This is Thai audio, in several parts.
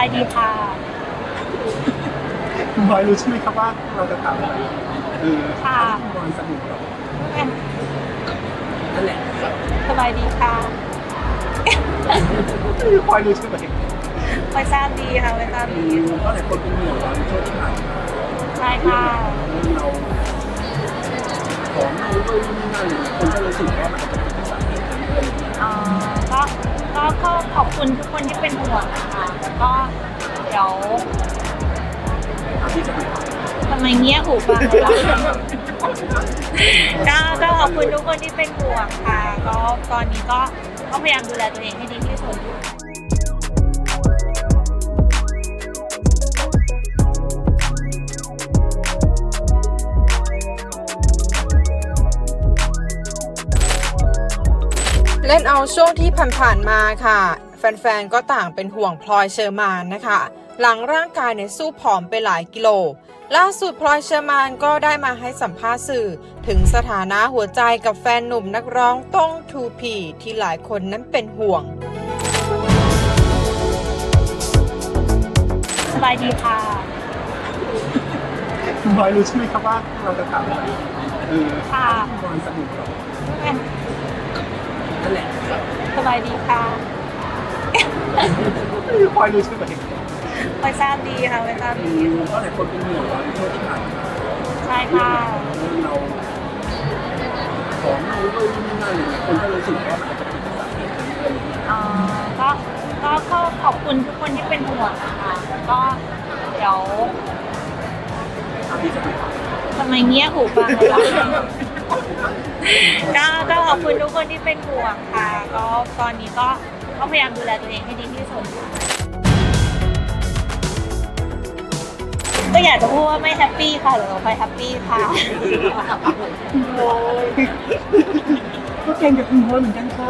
ายดีค่ะคุณบอยรู้ใช่ไหมครับว่าเราจะถามอะไรเออค่ะคุณบอยสนุกแบบอืมนั่นแหละสบายดีค่ะคุณบอยรู้ใช่ไหมไปทราบดีค่ะไปทราบอืดีมก็หลายคนเป็นห่วงเราในช่วงที่ผ่านมาใช่ค่ะเราของเราด้วยนี่นั่นเลยคนก็รู้สึกว่ามันอาจจะ คุณทุกคนที่เป็นห่วงนะคะแล้วก็เดี๋ยวทำไมเงี้ยหูฟังเลยล่ะก็ก็ขอบคุณทุกคนที่เป็นห่วงค่ะ ก็ตอนนี้ก็ก็พยายามดูแลตัวเองให้ดีที่สุดเล่นเอาช่วงที่ผ่านๆมาค่ะ แฟนๆ ก็ต่างเป็นห่วงพลอยเชอร์มานนะคะ หลังร่างกายเนี่ยสู้ผอมไปหลายกิโล ล่าสุดพลอยเชอร์มานก็ได้มาให้สัมภาษณ์สื่อ ถึงสถานะหัวใจกับแฟนหนุ่มนักร้องต้องทูพีที่หลายคนนั้นเป็นห่วง สบายดีค่ะ คุณบอยรู้ใช่ไหมครับว่าเราจะถามอะไรเออค่ะคุณบอยสนุกแบบอืมนั่นแหละสบายดีค่ะ คุณบอยรู้ใช่ไหมไปทราบดีค่ะไปทราบอืดีมก็หลายคนเป็นห่วงเราในช่วงที่ผ่านมาใช่ค่ะเราของเราด้วยนี่นั่นเลยคนก็รู้สึกว่ามันอาจจะเป็นสาเหตุนั้นอะไรอย่างเงี้ย เอ่อก็ก็ก็ขอบคุณทุกคนที่เป็นห่วงนะคะแล้วก็เดี๋ยวอาที่จะเป็นทำไมเงี้ยหูฟังเลยล่ะก็ก็ขอบคุณทุกคนที่เป็นห่วงค่ะ ก็ตอนนี้ก็ ก็พยายามดูแลตัวเองให้ดีที่สุดค่ะก็อยากจะพูดว่าไม่แฮปปี้ค่ะหรือว่าไปแฮปปี้ค่ะ ก็เก่งกับคุณบอยเหมือนกันค่ะ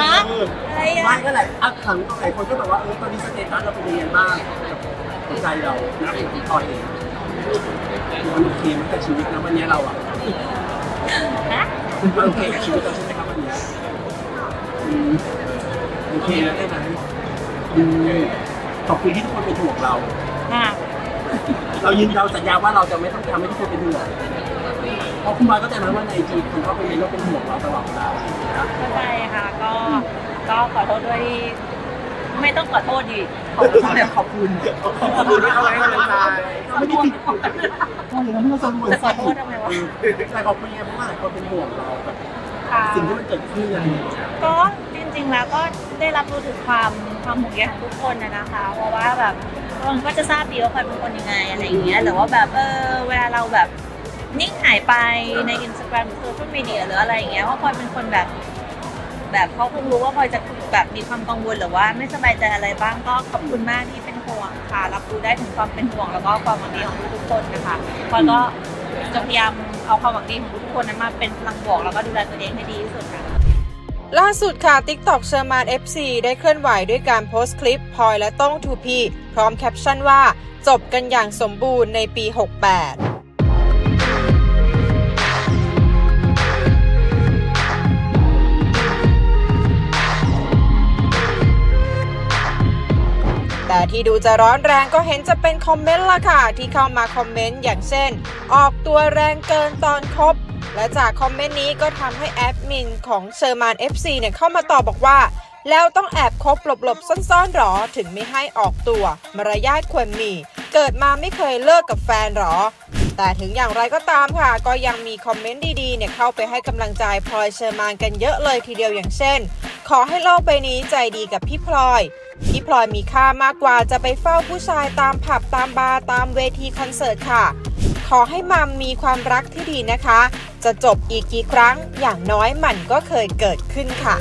ฮะอะไรไม่อะก็หลายอะขังหลายคนก็แบบว่าเออตอนนี้สเตตัสเราเป็นยังไงบ้างกับหัวใจเรานะพี่พลอยเองมันโอเคไหมกับชีวิตนะวันนี้เราอะฮะ มันโอเคกับชีวิตเราใช่ไหมครับวันนี้อืม โอเคแล้วได้ไหมอืมขอบคุณที่ทุกคนเป็นห่วงเราอะเรายืนเราสัญญาว่าเราจะไม่ต้องทำให้ทุกคนเป็นห่วงเพราะคุณบอยก็ใจไหมว่าในจีคนเขาเป็นเมนว่าเป็นห่วงเราตลอดเวลานะเข้าใจค่ะ ก็ก็ขอโทษด้วยที่ไม่ต้องขอโทษดิขอโทษขอบคุณขอบคุณที่เขาให้กำลังใจไม่ได้ติดคุกโอ้โหเมื่อสมุนจะขอโทษทำไมวะแต่ขอบคุณไงเพราะว่าหลายคนเป็นห่วงเรากับ ค่ะ สิ่งที่มันเกิดขึ้นอะไรอย่างเงี้ยก็จริงๆแล้วก็ได้รับรู้ถึงความความห่วงใยของทุกคนนะนะคะ เพราะว่าแบบคนก็จะทราบดีว่าพลอยเป็นคนยังไงอะไรอย่างเงี้ยหรือว่าแบบเออเวลาเราแบบนิ่งหายไปในอินสตาแกรมหรือโซเชียลมีเดียหรืออะไรอย่างเงี้ยว่าพลอยเป็นคนแบบ แบบเขาคงรู้ว่าพลอยจะแบบมีความกังวลหรือว่าไม่สบายใจอะไรบ้างก็ขอบคุณมากที่เป็นห่วงค่ะ รับรู้ได้ถึงความเป็นห่วงแล้วก็ความหวังดีของทุกๆคนนะคะพลอยก็จะพยายาม เอาความหวังดีของทุกคนนั้นมาเป็นพลังบวกแล้วก็ดูแลตัวเองให้ดีที่สุดค่ะ ล่าสุดค่ะ TikTok เชอร์มาน FC ได้เคลื่อนไหวด้วยการโพสต์คลิปพลอยและต้องทูพีพร้อมแคปชั่นว่า จบกันอย่างสมบูรณ์ในปี 68 ที่ดูจะร้อนแรงก็เห็นจะเป็นคอมเมนต์ละค่ะ ที่เข้ามาคอมเมนต์อย่างเช่น ออกตัวแรงเกินตอนคบ และจากคอมเมนต์นี้ก็ทำให้แอดมินของเชอร์มาน FC เนี่ยเข้ามาตอบบอกว่า แล้วต้องแอบคบหลบๆซ่อนๆหรอถึงไม่ให้ออกตัว มารยาทควรมี เกิดมาไม่เคยเลิกกับแฟนหรอ แต่ถึงอย่างไรก็ตามค่ะ ก็ยังมีคอมเมนต์ดีๆเนี่ยเข้าไปให้กำลังใจพลอยเชอร์มานกันเยอะเลยทีเดียวอย่างเช่น ขอให้โลกใบนี้ใจดีกับพี่พลอย พี่พลอยมีค่ามากกว่าจะไปเฝ้าผู้ชายตามผับตามบาร์ตามเวทีคอนเสิร์ตค่ะ ขอให้มัมมีความรักที่ดีนะคะ จะจบอีกกี่ครั้งอย่างน้อยมันก็เคยเกิดขึ้นค่ะ